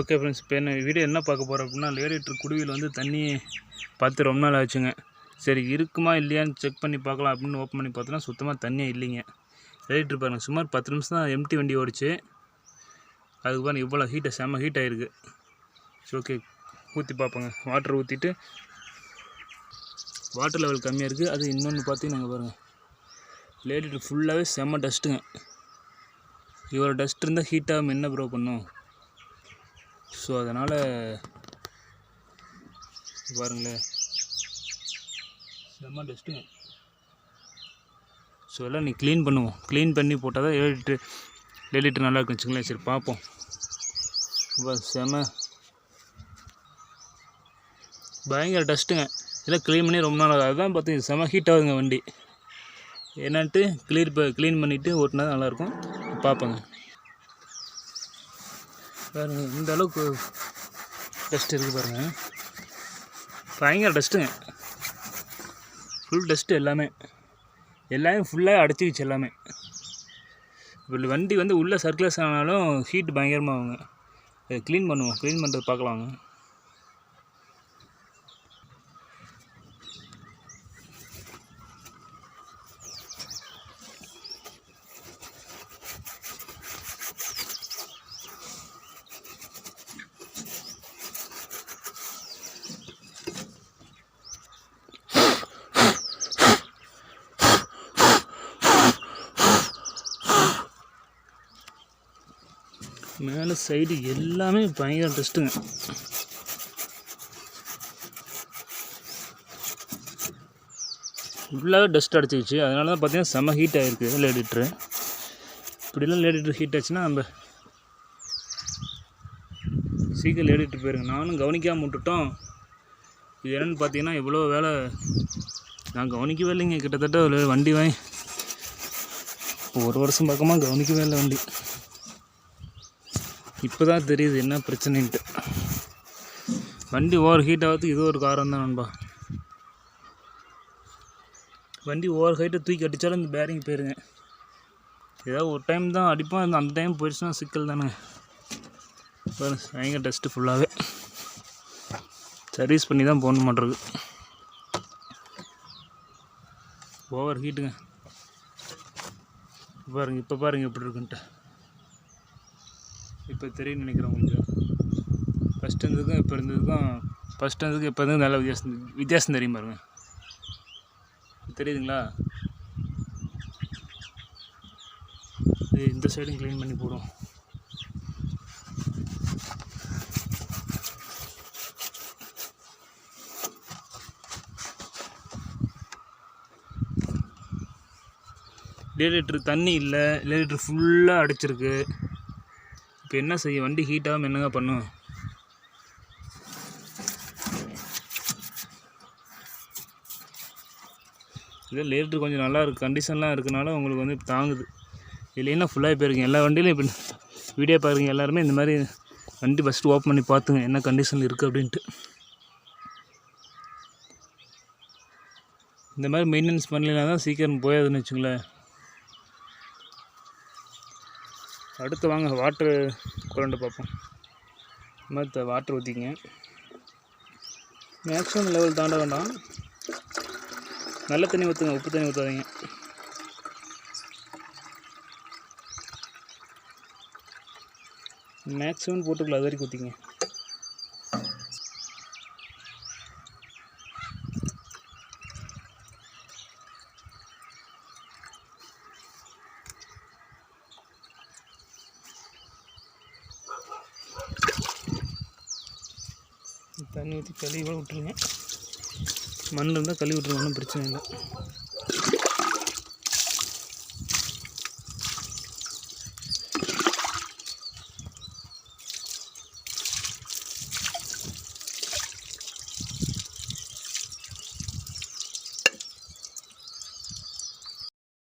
Okay friends இப்போ என்ன video என்ன பார்க்க போகிறோம் அப்படின்னா லேடிட்டர் குடுவியில் வந்து தண்ணி பார்த்து ரொம்ப நாள் ஆச்சுங்க. சரி இருக்குமா இல்லையான்னு செக் பண்ணி பார்க்கலாம் அப்படின்னு ஓப்பன் பண்ணி பார்த்தோன்னா சுத்தமாக தண்ணியே இல்லைங்க. லேடிட்டர் பாருங்கள் சுமார் பத்து நிமிஷம் தான் எம்டி வண்டி ஓடிச்சு. அதுக்கு பாருங்க இவ்வளோ ஹீட்டை செம்ம ஹீட் ஆகிருக்கு சரி ஓகே ஊற்றி பார்ப்போங்க. வாட்டர் ஊற்றிட்டு வாட்டர் லெவல் கம்மியாக இருக்குது அது இன்னொன்று பார்த்தீங்கன்னா பாருங்கள் லேடிட்டர் ஃபுல்லாகவே செம்ம டஸ்ட்டுங்க இவ்வளோ டஸ்ட் இருந்தால் ஹீட்டாக என்ன ப்ரோ பண்ணும்? ஸோ அதனால் பாருங்களேன். செம்ம டஸ்ட்டுங்க ஸோ எல்லாம் நீ க்ளீன் பண்ணுவோம் க்ளீன் பண்ணி போட்டால் தான் ஏழு லிட்டரு ஏழு லிட்டர் நல்லா இருக்கும் வச்சுங்களேன் சரி பார்ப்போம். செம பயங்கர டஸ்ட்டுங்க இதெல்லாம் க்ளீன் பண்ணி ரொம்ப நாள் அதுதான் பார்த்து செம ஹீட் ஆகுதுங்க வண்டி. என்னன்ட்டு க்ளீர் ப க்ளீன் பண்ணிவிட்டு ஓட்டினா நல்லாயிருக்கும் பார்ப்போங்க. பாருங்கள் இந்த அளவுக்கு டஸ்ட் இருக்குது பாருங்கள் பயங்கர டஸ்ட்டுங்க ஃபுல் டஸ்ட்டு எல்லாமே. எல்லாமே ஃபுல்லாக அடைச்சிக்கிச்சு எல்லாமே. இப்போ வண்டி வந்து உள்ளே சர்க்குலேஷன் ஆனாலும் ஹீட் பயங்கரமாக ஆகுங்க. க்ளீன் பண்ணுவோம். க்ளீன் பண்ணுறது பார்க்கலாங்க மேலே சைடு எல்லாமே பயங்கர டஸ்ட்டுங்க ஃபுல்லாகவே டஸ்ட் அடிச்சிக்கிச்சு அதனால தான் பார்த்தீங்கன்னா செம்ம ஹீட் ஆகிருக்கு லேடிட்ரு இப்படிலாம் லேடிட்ரு ஹீட் ஆச்சுன்னா நம்ம சீக்கிரம் லேடிட்ரு போயிருங்க. நானும் கவனிக்காமல் விட்டுட்டோம். இது என்னென்னு பார்த்தீங்கன்னா இவ்வளோ வேலை நான் கவனிக்கவே இல்லைங்க. கிட்டத்தட்ட ஒரு வண்டி வாங்கி ஒரு வருஷம் பக்கமாக கவனிக்கவே இல்லை வண்டி. இப்போ தான் தெரியுது என்ன பிரச்சனைன்ட்டு. வண்டி ஓவர் ஹீட் ஆகிறதுக்கு இது ஒரு காரணம் தான் நண்பா. வண்டி ஓவர் ஹைட்டை தூக்கி அடித்தாலும் இந்த பேரிங் போயிருங்க. ஏதாவது ஒரு டைம் தான் அடிப்போம் அந்த- அந்த டைம் போயிடுச்சுன்னா சிக்கல் தானே. பாருங்க பயங்கர டஸ்ட்டு ஃபுல்லாகவே சர்வீஸ் பண்ணி தான் போகணும் மாட்டிருக்கு ஓவர் ஹீட்டுங்க பாருங்கள் இப்போ பாருங்கள் எப்படி இருக்குன்ட்டு. இப்போ தெரியும் நினைக்கிறேன் உங்களுக்கு. ஃபஸ்ட் இருந்ததுக்கும் இப்போ இருந்ததுக்கும் ஃபஸ்ட் இருந்ததுக்கும் இப்போ இருந்தது நல்ல வித்தியாசம் வித்தியாசம் தெரியும் பாருங்க. தெரியுதுங்களா? இந்த சைடும் க்ளீன் பண்ணி போடும் லேடிட்டர் தண்ணி இல்லை லேடிட்டர் ஃபுல்லாக அடிச்சிருக்கு. இப்போ என்ன செய்ய வண்டி ஹீட் ஆகாமல் என்னங்க பண்ணும் இதே லேட்ரு கொஞ்சம் நல்லா இருக்குது கண்டிஷன்லாம் இருக்கனால உங்களுக்கு வந்து தாங்குது. இல்லைன்னா ஃபுல்லாகி போயிருக்கீங்க. எல்லா வண்டியிலும் இப்போ வீடியோ பார்க்குறீங்க எல்லாருமே இந்த மாதிரி வண்டி ஃபஸ்ட்டு ஓப்பன் பண்ணி பார்த்துங்க என்ன கண்டிஷன் இருக்குது அப்படின்ட்டு. இந்த மாதிரி மெயின்டெனன்ஸ் பண்ணலைன்னா தான் சீக்கிரம் போயாதுன்னு வச்சுங்களேன். அடுத்து வாங்க வாட்ரு குழண்டு பார்ப்போம். மற்ற வாட்ரு ஊற்றிங்க மேக்ஸிமம் லெவல் தாண்ட வேண்டாம். நல்ல தண்ணி ஊற்றுங்க உப்பு தண்ணி ஊற்றாதீங்க மேக்ஸிமம் போட்டுக்கலாம் அது வரைக்கும் ஊற்றிங்க தண்ணி ஊற்றி கழுவி கூட விட்டுருங்க. மண் இருந்தால் கழுவி விட்ருங்க ஒன்றும் பிரச்சனை இல்லை.